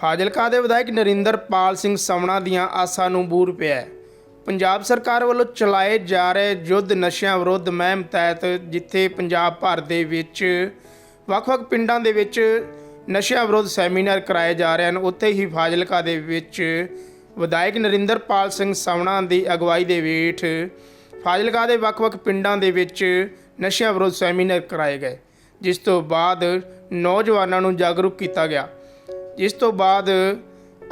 ਫਾਜ਼ਿਲਕਾ ਦੇ ਵਿਧਾਇਕ ਨਰਿੰਦਰਪਾਲ ਸਿੰਘ ਸਮਣਾ ਦੀਆਂ ਆਸਾਂ ਨੂੰ ਬੂਰ ਪਿਆ ਪੰਜਾਬ ਸਰਕਾਰ ਵੱਲੋਂ ਚਲਾਏ ਜਾ ਰਹੇ ਯੁੱਧ ਨਸ਼ਿਆਂ ਵਿਰੁੱਧ ਮਹਿਮ ਤਹਿਤ ਜਿੱਥੇ ਪੰਜਾਬ ਭਰ ਦੇ ਵਿੱਚ ਵੱਖ-ਵੱਖ ਪਿੰਡਾਂ ਦੇ ਵਿੱਚ ਨਸ਼ਿਆਂ ਵਿਰੁੱਧ ਸੈਮੀਨਾਰ ਕਰਾਏ ਜਾ ਰਹੇ ਹਨ, ਉੱਥੇ ਹੀ ਫਾਜ਼ਿਲਕਾ ਦੇ ਵਿੱਚ ਵਿਧਾਇਕ ਨਰਿੰਦਰਪਾਲ ਸਿੰਘ ਸਮਣਾ ਦੀ ਅਗਵਾਈ ਦੇ ਹੇਠ ਫਾਜ਼ਿਲਕਾ ਦੇ ਵੱਖ-ਵੱਖ ਪਿੰਡਾਂ ਦੇ ਵਿੱਚ ਨਸ਼ਿਆਂ ਵਿਰੁੱਧ ਸੈਮੀਨਾਰ ਕਰਾਏ ਗਏ, ਜਿਸ ਤੋਂ ਬਾਅਦ ਨੌਜਵਾਨਾਂ ਨੂੰ ਜਾਗਰੂਕ ਕੀਤਾ ਗਿਆ। ਜਿਸ ਤੋਂ ਬਾਅਦ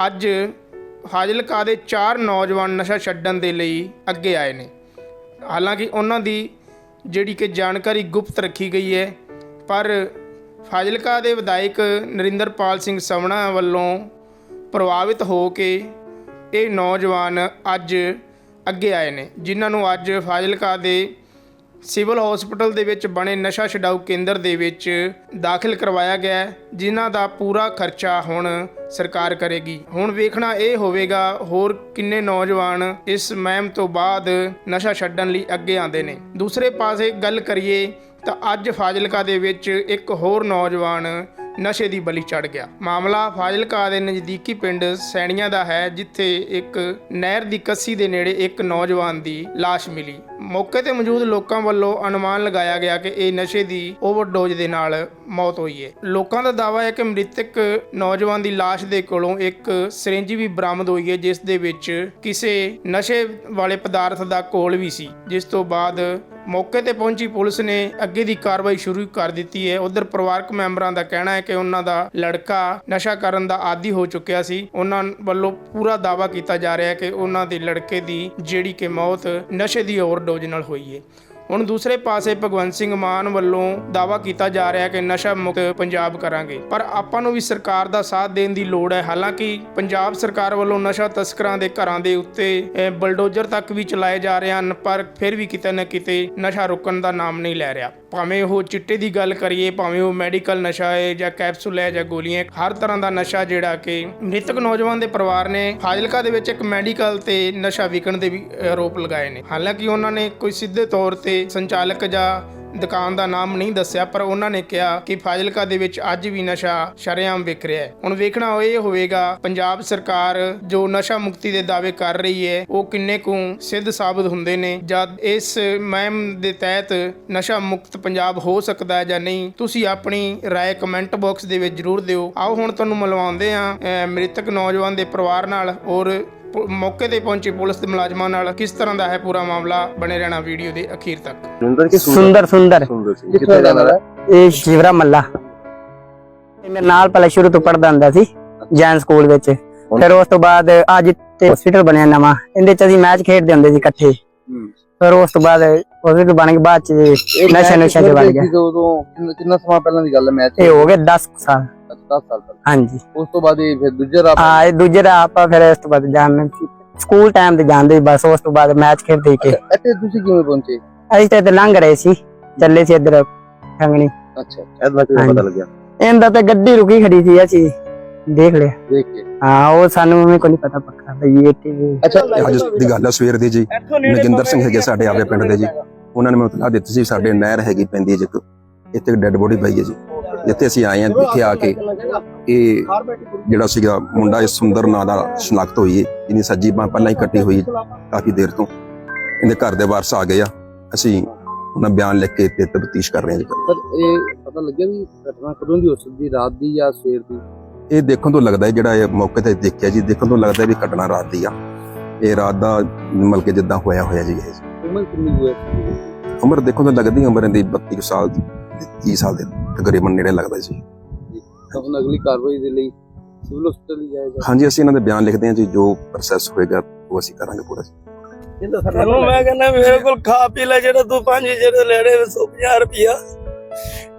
ਅੱਜ ਫਾਜ਼ਿਲਕਾ ਦੇ ਚਾਰ ਨੌਜਵਾਨ ਨਸ਼ਾ ਛੱਡਣ ਦੇ ਲਈ ਅੱਗੇ ਆਏ ਨੇ। ਹਾਲਾਂਕਿ ਉਹਨਾਂ ਦੀ ਜਿਹੜੀ ਕਿ ਜਾਣਕਾਰੀ ਗੁਪਤ ਰੱਖੀ ਗਈ ਹੈ, ਪਰ ਫਾਜ਼ਿਲਕਾ ਦੇ ਵਿਧਾਇਕ ਨਰਿੰਦਰਪਾਲ ਸਿੰਘ ਸਵਣਾ ਵੱਲੋਂ ਪ੍ਰਭਾਵਿਤ ਹੋ ਕੇ ਇਹ ਨੌਜਵਾਨ ਅੱਜ ਅੱਗੇ ਆਏ ਨੇ, ਜਿਨ੍ਹਾਂ ਨੂੰ ਅੱਜ ਫਾਜ਼ਿਲਕਾ ਦੇ ਸਿਵਲ ਹਸਪੀਟਲ ਦੇ ਵਿੱਚ ਬਣੇ ਨਸ਼ਾ ਛਡਾਊ ਕੇਂਦਰ ਦੇ ਵਿੱਚ ਦਾਖਲ ਕਰਵਾਇਆ ਗਿਆ ਜਿਨ੍ਹਾਂ ਦਾ ਪੂਰਾ ਖਰਚਾ ਹੁਣ ਸਰਕਾਰ ਕਰੇਗੀ। ਹੁਣ ਵੇਖਣਾ ਇਹ ਹੋਵੇਗਾ, ਹੋਰ ਕਿੰਨੇ ਨੌਜਵਾਨ ਇਸ ਮਹਿਮ ਤੋਂ ਬਾਅਦ ਨਸ਼ਾ ਛੱਡਣ ਲਈ ਅੱਗੇ ਆਉਂਦੇ ਨੇ। ਦੂਸਰੇ ਪਾਸੇ ਗੱਲ ਕਰੀਏ ਤਾਂ ਅੱਜ ਫਾਜ਼ਿਲਕਾ ਦੇ ਵਿੱਚ ਇੱਕ ਹੋਰ ਨੌਜਵਾਨ ਨਸ਼ੇ ਦੀ ਬਲੀ ਚੜ ਗਿਆ। ਮਾਮਲਾ ਫਾਜ਼ਿਲਕਾ ਦੇ ਨਜ਼ਦੀਕੀ ਪਿੰਡ ਸੈਣੀਆਂ ਦਾ ਹੈ, ਜਿੱਥੇ ਇੱਕ ਨਹਿਰ ਦੀ ਕੱਸੀ ਦੇ ਨੇੜੇ ਇੱਕ ਨੌਜਵਾਨ ਦੀ ਲਾਸ਼ ਮਿਲੀ। ਮੌਕੇ ਤੇ ਮੌਜੂਦ ਲੋਕਾਂ ਵੱਲੋਂ ਅਨੁਮਾਨ ਲਗਾਇਆ ਗਿਆ ਕਿ ਇਹ ਨਸ਼ੇ ਦੀ ਓਵਰਡੋਜ਼ ਦੇ ਨਾਲ ਮੌਤ ਹੋਈ ਹੈ। ਲੋਕਾਂ ਦਾ ਦਾਅਵਾ ਹੈ ਕਿ ਮ੍ਰਿਤਕ ਨੌਜਵਾਨ ਦੀ ਲਾਸ਼ ਦੇ ਕੋਲੋਂ ਇੱਕ ਸਿਰਿੰਜ ਵੀ ਬਰਾਮਦ ਹੋਈ ਹੈ, ਜਿਸ ਦੇ ਵਿੱਚ ਕਿਸੇ ਨਸ਼ੇ ਵਾਲੇ ਪਦਾਰਥ ਦਾ ਘੋਲ ਵੀ ਸੀ, ਜਿਸ ਤੋਂ ਬਾਅਦ ਮੌਕੇ ਤੇ ਪਹੁੰਚੀ ਪੁਲਿਸ ਨੇ ਅੱਗੇ ਦੀ ਕਾਰਵਾਈ ਸ਼ੁਰੂ ਕਰ ਦਿੱਤੀ ਹੈ। ਉਧਰ ਪਰਿਵਾਰਕ ਮੈਂਬਰਾਂ ਦਾ ਕਹਿਣਾ ਹੈ ਕਿ ਉਹਨਾਂ ਦਾ ਲੜਕਾ ਨਸ਼ਾ ਕਰਨ ਦਾ ਆਦੀ ਹੋ ਚੁੱਕਿਆ ਸੀ। ਉਹਨਾਂ ਵੱਲੋਂ ਪੂਰਾ ਦਾਅਵਾ ਕੀਤਾ ਜਾ ਰਿਹਾ ਹੈ ਕਿ ਉਹਨਾਂ ਦੇ ਲੜਕੇ ਦੀ ਜਿਹੜੀ ਕਿ ਮੌਤ ਨਸ਼ੇ ਦੀ ਓਵਰਡੋਜ਼ ਨਾਲ ਹੋਈ ਹੈ। ਹੁਣ ਦੂਸਰੇ ਪਾਸੇ ਭਗਵੰਤ ਸਿੰਘ ਮਾਨ ਵੱਲੋਂ ਦਾਅਵਾ ਕੀਤਾ ਜਾ ਰਿਹਾ ਕਿ ਨਸ਼ਾ ਮੁਕਤ ਪੰਜਾਬ ਕਰਾਂਗੇ। ਪਰ ਆਪਾਂ ਨੂੰ ਵੀ ਸਰਕਾਰ ਦਾ ਸਾਥ ਦੇਣ ਦੀ ਲੋੜ ਹੈ। ਹਾਲਾਂਕਿ ਪੰਜਾਬ ਸਰਕਾਰ ਵੱਲੋਂ ਨਸ਼ਾ ਤਸਕਰਾਂ ਦੇ ਘਰਾਂ ਦੇ ਉੱਤੇ ਬਲਡੋਜ਼ਰ ਤੱਕ ਵੀ ਚਲਾਏ ਜਾ ਰਹੇ ਹਨ, ਪਰ ਫਿਰ ਵੀ ਕਿਤੇ ਨਾ ਕਿਤੇ ਨਸ਼ਾ ਰੁਕਣ ਦਾ ਨਾਮ ਨਹੀਂ ਲੈ ਰਿਹਾ। ਭਾਵੇਂ ਉਹ ਚਿੱਟੇ ਦੀ ਗੱਲ ਕਰੀਏ, ਭਾਵੇਂ ਉਹ ਮੈਡੀਕਲ ਨਸ਼ਾ ਹੈ ਜਾਂ ਕੈਪਸੂਲ ਹੈ ਜਾਂ ਗੋਲੀਆਂ ਹਰ ਤਰ੍ਹਾਂ ਦਾ ਨਸ਼ਾ ਜਿਹੜਾ ਕਿ ਮ੍ਰਿਤਕ ਨੌਜਵਾਨ ਦੇ ਪਰਿਵਾਰ ਨੇ ਫਾਜ਼ਿਲਕਾ ਦੇ ਵਿੱਚ ਇੱਕ ਮੈਡੀਕਲ ਤੇ ਨਸ਼ਾ ਵਿਕਣ ਦੇ ਵੀ ਆਰੋਪ ਲਗਾਏ ਨੇ। ਹਾਲਾਂਕਿ ਉਹਨਾਂ ਨੇ ਕੋਈ ਸਿੱਧੇ ਤੌਰ ਤੇ ਸੰਚਾਲਕ ਜਾਂ ਦੁਕਾਨ ਦਾ ਨਾਮ ਨਹੀਂ ਦੱਸਿਆ ਪਰ ਉਹਨਾਂ ਨੇ ਕਿਹਾ ਕਿ ਫਾਜ਼ਿਲਕਾ ਦੇ ਵਿੱਚ ਅੱਜ ਵੀ ਨਸ਼ਾ ਸ਼ਰੇਆਮ ਵਿਕ ਰਿਹਾ ਹੈ ਹੁਣ ਵੇਖਣਾ ਇਹ ਹੋਵੇਗਾ ਪੰਜਾਬ ਸਰਕਾਰ ਜੋ ਨਸ਼ਾ ਮੁਕਤੀ ਦੇ ਦਾਅਵੇ ਕਰ ਰਹੀ ਹੈ ਉਹ ਕਿੰਨੇ ਕੁ ਸਿੱਧ ਸਾਬਤ ਹੁੰਦੇ ਨੇ ਜਦ ਇਸ ਮੁਹਿੰਮ ਦੇ ਤਹਿਤ ਨਸ਼ਾ ਮੁਕਤ ਪੰਜਾਬ ਹੋ ਸਕਦਾ ਹੈ ਜਾਂ ਨਹੀਂ ਤੁਸੀਂ ਆਪਣੀ رائے ਕਮੈਂਟ ਬਾਕਸ ਦੇ ਵਿੱਚ ਜਰੂਰ ਦਿਓ ਆਓ ਹੁਣ ਤੁਹਾਨੂੰ ਮਿਲਵਾਉਂਦੇ ਹਾਂ ਮ੍ਰਿਤਕ ਨੌਜਵਾਨ ਦੇ ਪਰਿਵਾਰ ਨਾਲ ਔਰ ਪ- ਮੌਕੇ ਤੇ ਪਹੁੰਚੀ ਪੁਲਿਸ ਦੇ ਮੁਲਾਜ਼ਮਾਂ ਨਾਲ ਕਿਸ ਤਰ੍ਹਾਂ ਦਾ ਹੈ ਪੂਰਾ ਮਾਮਲਾ? ਬਣੇ ਰਹਿਣਾ ਵੀਡੀਓ ਦੇ ਅਖੀਰ ਤੱਕ। ਸੁੰਦਰ ਕਿ ਸੁੰਦਰ? ਸੁੰਦਰ ਸੁੰਦਰ। ਸੀ। ਕਿੱਥੇ ਦਾ ਹੈ? ਇਹ ਸ਼ਿਵਰਾ ਮੱਲਾ। ਇਹ ਮੇਰੇ ਨਾਲ ਪਹਿਲਾਂ ਸ਼ੁਰੂ ਤੋਂ ਪੜਦਾ ਹੁੰਦਾ ਸੀ ਜੈਨ ਸਕੂਲ ਵਿੱਚ। ਫਿਰ ਉਸ ਤੋਂ ਬਾਅਦ ਅੱਜ ਤੇ ਹਸਪੀਟਲ ਬਣਿਆ ਨਵਾਂ। ਇਹਦੇ ਚ ਅਸੀਂ ਮੈਚ ਖੇਡਦੇ ਹੁੰਦੇ ਸੀ ਇਕੱਠੇ। ਫਿਰ ਉਸ ਤੋਂ ਬਾਅਦ ਹਸਪੀਟਲ ਬਣ ਕੇ ਬਾਅਦ ਚ ਨਸ਼ਾ ਨਸ਼ਾ ਚ ਬਣ ਗਿਆ। ਕਿੰਨਾ ਸਮਾਂ ਪਹਿਲਾਂ ਦੀ ਗੱਲ ਹੈ ਮੈਚ? ਇਹ ਹੋ ਗਏ 10 ਸਾਲ। 10 ਸਾਲ ਪਹਿਲਾਂ ਹਾਂਜੀ। ਉਸ ਤੋਂ ਬਾਅਦ ਇਹ ਫਿਰ ਦੂਜਾ ਰਾਤ ਆ ਇਹ ਦੂਜੇ ਦਾ ਆਪਾਂ ਫਿਰ ਇਸ ਤੋਂ ਬਾਅਦ ਜਾਣ ਸਕੂਲ ਟਾਈਮ ਤੇ ਜਾਂਦੇ ਸੀ ਬਸ ਉਸ ਤੋਂ ਬਾਅਦ ਮੈਚ ਖੇਡਦੇ ਕੇ ਇੱਥੇ ਤੁਸੀਂ ਕਿਵੇਂ ਪਹੁੰਚੇ? ਅਸੀਂ ਤੇ ਇੱਥੇ ਲੰਘ ਰਹੇ ਸੀ। ਚੱਲੇ ਸੀ ਇੱਧਰ ਠੰਗਣੀ ਅੱਛਾ ਇਹਦਾ ਕਿਵੇਂ ਹਾਂਜੀ। ਪਤਾ ਲੱਗਿਆ। ਇਹਦਾ ਤੇ ਗੱਡੀ ਰੁਕੀ ਖੜੀ ਸੀ ਅਸੀਂ ਦੇਖ ਲਿਆ। ਦੇਖ ਕੇ ਹਾਂ ਉਹ ਸਾਨੂੰ ਮੈਨੂੰ ਕੋਈ ਨਹੀਂ ਪਤਾ ਪੱਕਾ ਬਈ ਇਹ ਤੇ ਅੱਛਾ। ਅੱਜ ਦੀ ਗੱਲ ਹੈ ਸਵੇਰ ਦੀ ਜੀ। ਨਗਿੰਦਰ ਸਿੰਘ ਹੈਗੇ ਸਾਡੇ ਆਵੇ ਪਿੰਡ ਦੇ ਜੀ। ਉਹਨਾਂ ਨੇ ਮੈਨੂੰ ਇਤਲਾਹ ਦਿੱਤੀ ਸੀ ਸਾਡੇ ਨਹਿਰ ਹੈਗੀ ਪੈਂਦੀ ਜਿੱਥੇ ਇੱਥੇ ਡੈੱਡ ਬੋਡੀ ਪਈ ਹੈ ਜੀ। ਜਿੱਥੇ ਅਸੀਂ ਆਏ ਹਾਂ ਇੱਥੇ ਆ ਕੇ ਇਹ ਜਿਹੜਾ ਸੀਗਾ ਮੁੰਡਾ ਇਹ ਸੁੰਦਰ ਨਾਂ ਦਾ ਸ਼ਨਾਖਤ ਹੋਈ ਹੈ ਇਹਦੀ ਸੱਜੀ ਬਾਂਹ ਪਹਿਲਾਂ ਹੀ ਕੱਟੀ ਹੋਈ ਕਾਫੀ ਦੇਰ ਤੋਂ। ਇਹਦੇ ਘਰ ਦੇ ਵਾਰਸ ਆ ਗਏ ਆ। ਅਸੀਂ ਉਹਨਾਂ ਬਿਆਨ ਲਿਖ ਕੇ ਤੇ ਤਫਤੀਸ਼ ਕਰ ਰਹੇ ਹਾਂ ਜੀ। ਸਰ ਇਹ ਪਤਾ ਲੱਗਿਆ ਵੀ ਘਟਨਾ ਕਦੋਂ ਦੀ ਹੋ ਸਕਦੀ ਰਾਤ ਦੀ ਜਾਂ ਸਵੇਰ ਦੀ? ਇਹ ਦੇਖਣ ਤੋਂ ਲੱਗਦਾ ਹੈ ਜਿਹੜਾ ਇਹ ਮੌਕੇ ਤੇ ਦੇਖਿਆ ਜੀ ਦੇਖਣ ਤੋਂ ਲੱਗਦਾ ਵੀ ਘਟਨਾ ਰਾਤ ਦੀ ਆ। ਇਹ ਰਾਤ ਦਾ ਮਤਲਬ ਕਿ ਜਿੱਦਾਂ ਹੋਇਆ ਹੋਇਆ ਜੀ ਇਹ। ਉਮਰ ਕਿੰਨੀ ਹੋਈ ਹੈ? ਉਮਰ ਦੇਖੋ ਤਾਂ ਲੱਗਦੀ ਉਮਰ ਇਹਦੀ 32 ਕੁ ਸਾਲ ਦੀ। 30 ਸਾਲ ਦੇ ਤਕਰੀਬਨ ਨੇੜੇ ਲੱਗਦਾ ਜੀ। ਤਾਂ ਹੁਣ ਅਗਲੀ ਕਾਰਵਾਈ ਦੇ ਲਈ ਸਿਵਲ ਹਸਪਤਾਲ ਹੀ ਜਾਏਗਾ। ਹਾਂਜੀ ਅਸੀਂ ਇਹਨਾਂ ਦੇ ਬਿਆਨ ਲਿਖਦੇ ਹਾਂ ਜੀ ਜੋ ਪ੍ਰੋਸੈਸ ਹੋਏਗਾ ਉਹ ਅਸੀਂ ਕਰਾਂਗੇ ਪੂਰਾ ਤੈਨੂੰ ਮੈਂ ਕਹਿੰਦਾ ਮੇਰੇ ਕੋਲ ਖਾ ਪੀ ਲੈ ਜਿਹੜਾ ਤੂੰ ਪੰਜ ਜਿਹੜੇ ਲੈਣੇ 150 ਰੁਪਿਆ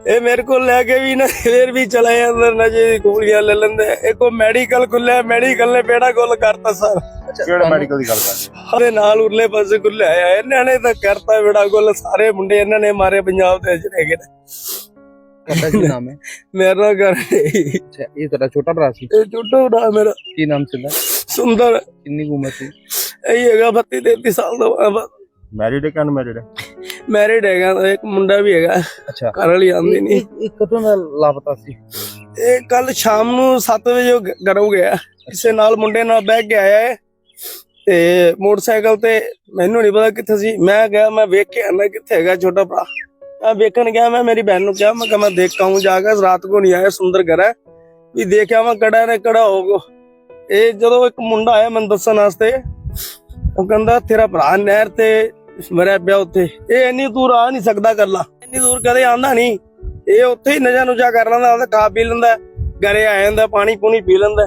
ਇਹ ਮੇਰੇ ਕੋਲ ਲੈ ਕੇ ਵੀ ਨਾ ਫੇਰ ਵੀ ਚਲਾ ਜਾਂਦਾ ਨਜੇ ਦੀ ਗੋਲੀਆਂ ਲੈ ਲੈਂਦੇ ਇਹ ਕੋ ਮੈਡੀਕਲ ਖੁੱਲਿਆ ਮੈਡੀਕਲ ਨੇ ਬੇੜਾ ਗੋਲ ਕਰਤਾ ਸਰ। ਕਿਹੜਾ ਮੈਡੀਕਲ ਦੀ ਗੱਲ ਕਰ ਉਹਦੇ ਨਾਲ ਉਰਲੇ ਪਾਸੇ ਖੁੱਲਿਆ ਆ ਇਹਨਾਂ ਨੇ ਤਾਂ ਕਰਤਾ ਬੇੜਾ ਗੋਲ ਸਾਰੇ ਮੁੰਡੇ ਇਹਨਾਂ ਨੇ ਮਾਰੇ ਪੰਜਾਬ ਦੇ ਜਿਹੜੇ ਹੈਗੇ ਨੇ। ਤੁਹਾਡਾ ਕੀ ਨਾਮ ਹੈ? ਮੇਰਾ ਘਰ ਇਹ ਅੱਛਾ ਇਹ ਤੁਹਾਡਾ ਛੋਟਾ ਭਰਾ ਸੀ? ਛੋਟਾ ਭਰਾ ਮੇਰਾ। ਕੀ ਨਾਮ ਸੀ ਸੁੰਦਰ। ਕਿੰਨੀ ਉਮਰ ਸੀ? ਇਹ ਹੈਗਾ 32 33 ਸਾਲ ਦਾ ਮੈਰਿਡ ਹੈ ਕਿ ਅਨਮੈਰਿਡ ਹੈ? ਮੈਰਿਡ ਹੈਗਾ ਇੱਕ ਮੁੰਡਾ ਵੀ ਹੈਗਾ। ਅੱਛਾ। ਘਰ ਵਾਲੀ ਆਉਂਦੀ ਨਹੀਂ। ਇਹ ਕਦੋਂ ਦਾ ਲਾਪਤਾ ਸੀ? ਇਹ ਕੱਲ ਸ਼ਾਮ ਨੂੰ 7 ਵਜੇ ਘਰੋਂ ਗਿਆ। ਕਿਸੇ ਨਾਲ ਮੁੰਡੇ ਨਾਲ ਬਹਿ ਕੇ ਆਇਆ ਹੈ। ਤੇ ਮੋਟਰਸਾਈਕਲ ਤੇ ਮੈਨੂੰ ਨਹੀਂ ਪਤਾ ਕਿੱਥੇ ਸੀ। ਮੈਂ ਗਿਆ ਮੈਂ ਵੇਖ ਕੇ ਆਣਾ ਕਿੱਥੇ ਹੈਗਾ ਛੋਟਾ ਭਰਾ। ਮੈਂ ਵੇਖਣ ਗਿਆ ਮੈਂ ਮੇਰੀ ਬਹਿਨ ਨੂੰ ਕਿਹਾ ਮੈਂ ਕਿ ਮੈਂ ਦੇਖ ਆਉਂ ਜਾ ਕੇ। ਰਾਤ ਕੋ ਨਹੀਂ ਆਇਆ ਸੁੰਦਰ ਘਰ ਹੈ। ਵੀ ਦੇਖਿਆ ਮੈਂ ਕੜਾ ਨੇ ਕੜਾ ਹੋਗੋ ਇਹ ਜਦੋਂ ਇੱਕ ਮੁੰਡਾ ਆਇਆ ਮੈਨੂੰ ਦੱਸਣ ਵਾਸਤੇ ਉਹ ਕਹਿੰਦਾ ਤੇਰਾ ਭਰਾ ਨਹਿਰ ਤੇ ਮਰਿਆ ਪਿਆ ਉੱਥੇ। ਇਹ ਇੰਨੀ ਦੂਰ ਆ ਨਹੀਂ ਸਕਦਾ ਕਰਲਾ ਇੰਨੀ ਦੂਰ ਕਦੇ ਆਂਦਾ ਨਹੀਂ। ਇਹ ਉੱਥੇ ਹੀ ਨਜ਼ਾ ਨੁਜਾ ਕਰ ਲੈਂਦਾ ਉਹਦਾ ਖਾ ਪੀ ਲੈਂਦਾ ਘਰੇ ਆ ਜਾਂਦਾ ਪਾਣੀ ਪੂਣੀ ਪੀ ਲੈਂਦਾ।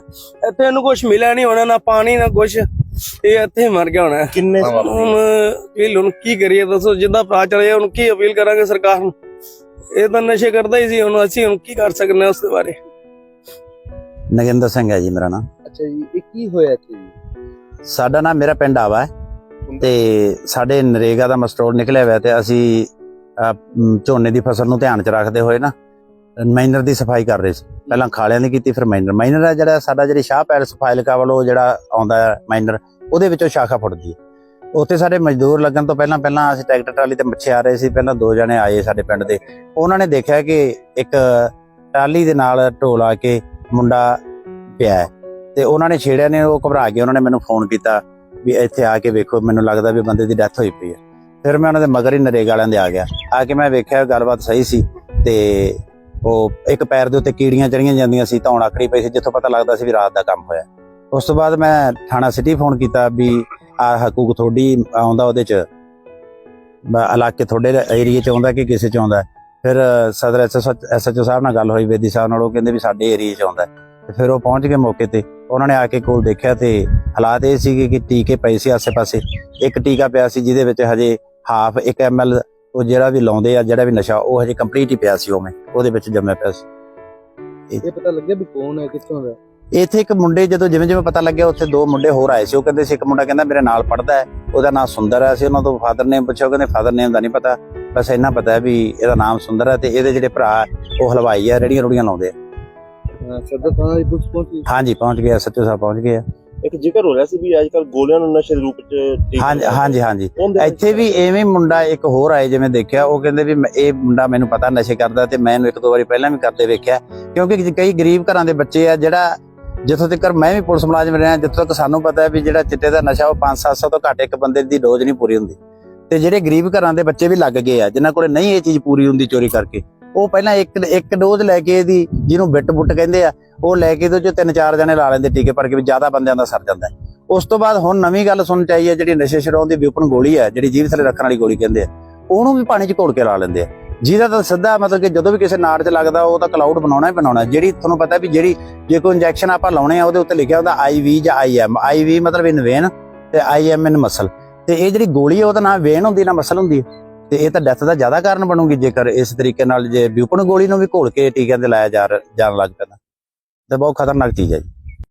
ਇੱਥੇ ਇਹਨੂੰ ਕੁਝ ਮਿਲਿਆ ਨਹੀਂ ਹੋਣਾ ਨਾ ਪਾਣੀ ਨਾ ਕੁਝ ਇਹ ਇੱਥੇ ਮਰ ਗਿਆ ਹੋਣਾ। ਕਿੰਨੇ ਹੁਣ ਅਪੀਲ ਹੁਣ ਕੀ ਕਰੀਏ ਦੱਸੋ ਜਿੱਦਾਂ ਭਰਾ ਚਲੇ ਹੁਣ ਕੀ ਅਪੀਲ ਕਰਾਂਗੇ ਸਰਕਾਰ ਨੂੰ? ਇਹ ਤਾਂ ਨਸ਼ੇ ਕਰਦਾ ਹੀ ਸੀ ਹੁਣ ਅਸੀਂ ਹੁਣ ਕੀ ਕਰ ਸਕਦੇ ਹਾਂ ਉਸ ਦੇ ਬਾਰੇ? ਨਗਿੰਦਰ ਸਿੰਘ ਹੈ ਜੀ ਮੇਰਾ ਨਾਮ। ਅੱਛਾ ਜੀ ਇਹ ਕੀ ਹੋਇਆ ਇੱਥੇ ਜੀ? ਸਾਡਾ ਨਾਮ ਮੇਰਾ ਪਿੰਡ ਆਵਾ ਹੈ। ਤੇ ਸਾਡੇ ਨਰੇਗਾ ਦਾ ਮਸਟਰੋਲ ਨਿਕਲਿਆ ਹੋਇਆ ਤੇ ਅਸੀਂ ਝੋਨੇ ਦੀ ਫਸਲ ਨੂੰ ਧਿਆਨ ਚ ਰੱਖਦੇ ਹੋਏ ਨਾ, ਮਾਈਨਰ ਦੀ ਸਫ਼ਾਈ ਕਰ ਰਹੇ ਸੀ। ਪਹਿਲਾਂ ਖਾਲਿਆਂ ਦੀ ਕੀਤੀ, ਫਿਰ ਮਾਈਨਰ। ਮਾਈਨਰ ਹੈ ਜਿਹੜਾ ਸਾਡਾ ਜਿਹੜੀ ਸ਼ਾਹ ਪੈਲਸ ਫਾਇਲਕਾ ਵੱਲੋਂ ਜਿਹੜਾ ਆਉਂਦਾ ਹੈ ਮਾਈਨਰ, ਉਹਦੇ ਵਿੱਚੋਂ ਸ਼ਾਖਾ ਫੁੱਟਦੀ ਹੈ। ਉੱਥੇ ਸਾਡੇ ਮਜ਼ਦੂਰ ਲੱਗਣ ਤੋਂ ਪਹਿਲਾਂ ਪਹਿਲਾਂ ਅਸੀਂ ਟਰੈਕਟਰ ਟਰਾਲੀ ਤੇ ਮੱਛੇ ਆ ਰਹੇ ਸੀ, ਪਹਿਲਾਂ ਦੋ ਜਣੇ ਆਏ ਸਾਡੇ ਪਿੰਡ ਦੇ। ਉਹਨਾਂ ਨੇ ਦੇਖਿਆ ਕਿ ਇੱਕ ਟਰਾਲੀ ਦੇ ਨਾਲ ਢੋਲ ਆ ਕੇ ਮੁੰਡਾ ਪਿਆ ਹੈ। ਤੇ ਉਹਨਾਂ ਨੇ ਛੇੜਿਆ ਨੇ, ਉਹ ਘਬਰਾ ਕੇ ਉਹਨਾਂ ਨੇ ਮੈਨੂੰ ਫੋਨ ਕੀਤਾ। ਵੀ ਇੱਥੇ ਆ ਕੇ ਵੇਖੋ, ਮੈਨੂੰ ਲੱਗਦਾ ਵੀ ਬੰਦੇ ਦੀ ਡੈਥ ਹੋਈ ਪਈ ਹੈ। ਫਿਰ ਮੈਂ ਉਹਨਾਂ ਦੇ ਮਗਰ ਹੀ ਨਰੇਗਾ ਵਾਲਿਆਂ ਦੇ ਆ ਗਿਆ। ਆ ਕੇ ਮੈਂ ਵੇਖਿਆ ਗੱਲਬਾਤ ਸਹੀ ਸੀ ਤੇ ਉਹ ਇੱਕ ਪੈਰ ਦੇ ਉੱਤੇ ਕੀੜੀਆਂ ਚੜੀਆਂ ਜਾਂਦੀਆਂ ਸੀ, ਧੌਣ ਆਕੜੀ ਪਈ ਸੀ, ਜਿੱਥੋਂ ਪਤਾ ਲੱਗਦਾ ਸੀ ਵੀ ਰਾਤ ਦਾ ਕੰਮ ਹੋਇਆ। ਉਸ ਤੋਂ ਬਾਅਦ ਮੈਂ ਥਾਣਾ ਸਿਟੀ ਫੋਨ ਕੀਤਾ ਵੀ ਆ ਹਕੂਕ ਤੁਹਾਡੀ ਆਉਂਦਾ ਉਹਦੇ ਚ। ਇਲਾਕੇ ਤੁਹਾਡੇ ਏਰੀਏ ਚ ਆਉਂਦਾ ਕਿ ਕਿਸੇ ਚ ਆਉਂਦਾ। ਫਿਰ ਸਦਰ ਐਸਐਚਓ ਸਾਹਿਬ ਨਾਲ ਗੱਲ ਹੋਈ, ਬੇਦੀ ਸਾਹਿਬ ਨਾਲ, ਉਹ ਕਹਿੰਦੇ ਵੀ ਸਾਡੇ ਏਰੀਏ ਚ ਆਉਂਦਾ। ਫਿਰ ਉਹ ਪਹੁੰਚ ਗਏ ਮੌਕੇ ਤੇ। ਉਹਨਾਂ ਨੇ ਆ ਕੇ ਕੋਲ ਦੇਖਿਆ ਤੇ ਹਾਲਾਤ ਇਹ ਸੀਗੇ ਕਿ ਟੀਕੇ ਪਏ ਸੀ ਆਸੇ-ਪਾਸੇ। ਇੱਕ ਟੀਕਾ ਪਿਆ ਸੀ ਜਿਹਦੇ ਵਿੱਚ ਹਜੇ ਹਾਫ 1 ਐਮਐਲ ਉਹ ਜਿਹੜਾ ਵੀ ਲਾਉਂਦੇ ਆ ਜਿਹੜਾ ਵੀ ਨਸ਼ਾ ਉਹ ਹਜੇ ਕੰਪਲੀਟ ਹੀ ਪਿਆ ਸੀ ਉਵੇਂ। ਉਹਦੇ ਵਿੱਚ ਜੰਮਿਆ ਪਿਆ ਸੀ। ਇਹ ਪਤਾ ਲੱਗਿਆ ਵੀ ਕੌਣ ਹੈ ਕਿੱਥੋਂ ਦਾ? ਇੱਥੇ ਇੱਕ ਮੁੰਡੇ ਜਦੋਂ ਜਿਵੇਂ ਜਿਵੇਂ ਪਤਾ ਲੱਗਿਆ ਉੱਥੇ ਦੋ ਮੁੰਡੇ ਹੋਰ ਆਏ ਸੀ। ਉਹ ਕਹਿੰਦੇ ਸੀ ਇੱਕ ਮੁੰਡਾ ਕਹਿੰਦਾ ਮੇਰੇ ਨਾਲ ਪੜਦਾ ਹੈ। ਉਹਦਾ ਨਾਮ ਸੁੰਦਰ ਹੈ ਅਸੀਂ ਉਹਨਾਂ ਤੋਂ ਫਾਦਰ ਨੇਮ ਪੁੱਛਿਆ ਕਹਿੰਦੇ ਫਾਦਰ ਨੇਮ ਦਾ ਨਹੀਂ ਪਤਾ। ਬਸ ਇੰਨਾ ਪਤਾ ਹੈ ਵੀ ਇਹਦਾ ਨਾਮ ਸੁੰਦਰ ਹੈ ਤੇ ਇਹਦੇ ਜਿਹੜੇ ਭਰਾ ਉਹ ਹਲਵਾਈ ਆ ਰੇੜੀਆਂ ਰੁੜੀਆਂ ਲਾਉਂਦੇ ਆ। ਸਦਰ ਥਾਣਾ ਦੀ ਪੁਲਿਸ ਪਹੁੰਚੀ ਹਾਂਜੀ ਪਹੁੰਚ ਗਏ ਸੱਚੋ ਸਾਹਿਬ ਪਹੁੰਚ ਗਏ ਆ। ਇੱਕ ਜ਼ਿਕਰ ਹੋ ਰਿਹਾ ਸੀ ਵੀ ਅੱਜ ਕੱਲ ਗੋਲਿਆਂ ਨੂੰ ਨਸ਼ੇ ਦੇ ਰੂਪ ਚ ਹਾਂਜੀ ਹਾਂਜੀ ਹਾਂਜੀ। ਇੱਥੇ ਵੀ ਐਵੇਂ ਮੁੰਡਾ ਇੱਕ ਹੋਰ ਆਏ ਜਿਵੇਂ ਦੇਖਿਆ ਉਹ ਕਹਿੰਦੇ ਵੀ ਇਹ ਮੁੰਡਾ ਮੈਨੂੰ ਪਤਾ ਨਸ਼ੇ ਕਰਦਾ ਤੇ ਮੈਂ ਇਹਨੂੰ ਇੱਕ ਦੋ ਵਾਰੀ ਪਹਿਲਾਂ ਵੀ ਕਰਦੇ ਵੇਖਿਆ। ਕਿਉਂਕਿ ਕਈ ਗਰੀਬ ਘਰਾਂ ਦੇ ਬੱਚੇ ਆ ਜਿਹੜਾ ਜਿੱਥੋਂ ਤੱਕ ਮੈਂ ਵੀ ਪੁਲਿਸ ਮੁਲਾਜ਼ਮ ਰਿਹਾ ਜਿੱਥੋਂ ਤੱਕ ਸਾਨੂੰ ਪਤਾ ਹੈ ਵੀ ਜਿਹੜਾ ਚਿੱਟੇ ਦਾ ਨਸ਼ਾ ਉਹ 5-700 ਤੋਂ ਘੱਟ ਇੱਕ ਬੰਦੇ ਦੀ ਡੋਜ਼ ਨਹੀਂ ਪੂਰੀ ਹੁੰਦੀ। ਤੇ ਜਿਹੜੇ ਗਰੀਬ ਘਰਾਂ ਦੇ ਬੱਚੇ ਵੀ ਲੱਗ ਗਏ ਆ ਜਿਨ੍ਹਾਂ ਕੋਲੇ ਨਹੀਂ ਇਹ ਚੀਜ਼ ਪੂਰੀ ਹੁੰਦੀ ਚੋਰੀ ਕਰਕੇ। ਉਹ ਪਹਿਲਾਂ ਇੱਕ ਇੱਕ ਡੋਜ਼ ਲੈ ਕੇ ਇਹਦੀ, ਜਿਹਨੂੰ ਬਿੱਟ ਬੁੱਟ ਕਹਿੰਦੇ ਆ, ਉਹ ਲੈ ਕੇ ਇਹਦੇ ਚ ਤਿੰਨ ਚਾਰ ਜਣੇ ਲਾ ਲੈਂਦੇ ਟੀਕੇ ਪਰ ਕੇ ਵੀ ਜ਼ਿਆਦਾ ਬੰਦਿਆਂ ਦਾ ਸਰ ਜਾਂਦਾ ਉਸ ਤੋਂ ਬਾਅਦ ਹੁਣ ਨਵੀਂ ਗੱਲ ਸੁਣਨ ਚਾਹੀ ਹੈ, ਜਿਹੜੀ ਨਸ਼ੇ ਛਡਾਉਣ ਦੀ ਵਿਪਨ ਗੋਲੀ ਹੈ, ਜਿਹੜੀ ਜੀਭ ਥੱਲੇ ਰੱਖਣ ਵਾਲੀ ਗੋਲੀ ਕਹਿੰਦੇ ਆ, ਉਹਨੂੰ ਵੀ ਪਾਣੀ 'ਚ ਘੋਲ ਕੇ ਲਾ ਲੈਂਦੇ ਆ। ਜਿਹਦਾ ਤਾਂ ਸਿੱਧਾ ਮਤਲਬ ਕਿ ਜਦੋਂ ਵੀ ਕਿਸੇ ਨਾੜ 'ਚ ਲੱਗਦਾ, ਉਹ ਤਾਂ ਕਲਾਊਡ ਬਣਾਉਣਾ ਹੀ ਬਣਾਉਣਾ ਜਿਹੜੀ ਤੁਹਾਨੂੰ ਪਤਾ ਵੀ ਜਿਹੜੀ, ਜੇ ਕੋਈ ਇੰਜੈਕਸ਼ਨ ਆਪਾਂ ਲਾਉਣੇ ਆ, ਉਹਦੇ ਉੱਤੇ ਲਿਖਿਆ ਹੁੰਦਾ ਆਈਵੀ ਜਾਂ ਆਈਐਮ ਆਈਵੀ ਮਤਲਬ ਇਨ ਵੇਨ ਤੇ ਆਈਐਮ ਇਨ ਮਸਲ ਤੇ ਇਹ ਜਿਹੜੀ ਗੋਲੀ ਹੈ ਉਹਦਾ ਨਾਮ ਵੇਨ ਹੁੰਦੀ ਨਾ ਮਸਲ ਹੁੰਦੀ ਹੈ। ਤੇ ਇਹ ਤਾਂ ਡੈਥ ਦਾ ਜ਼ਿਆਦਾ ਕਾਰਨ ਬਣੂਗੀ ਜੇਕਰ ਇਸ ਤਰੀਕੇ ਨਾਲ ਜੇ ਬਿਊਪਨ ਗੋਲੀ ਨੂੰ ਵੀ ਘੋਲ ਕੇ ਟੀਕਿਆਂ ਤੇ ਲਾਇਆ ਜਾ ਜਾਣ ਲੱਗ ਪੈਂਦਾ। ਤੇ ਬਹੁਤ ਖਤਰਨਾਕ ਚੀਜ਼ ਹੈ ਜੀ।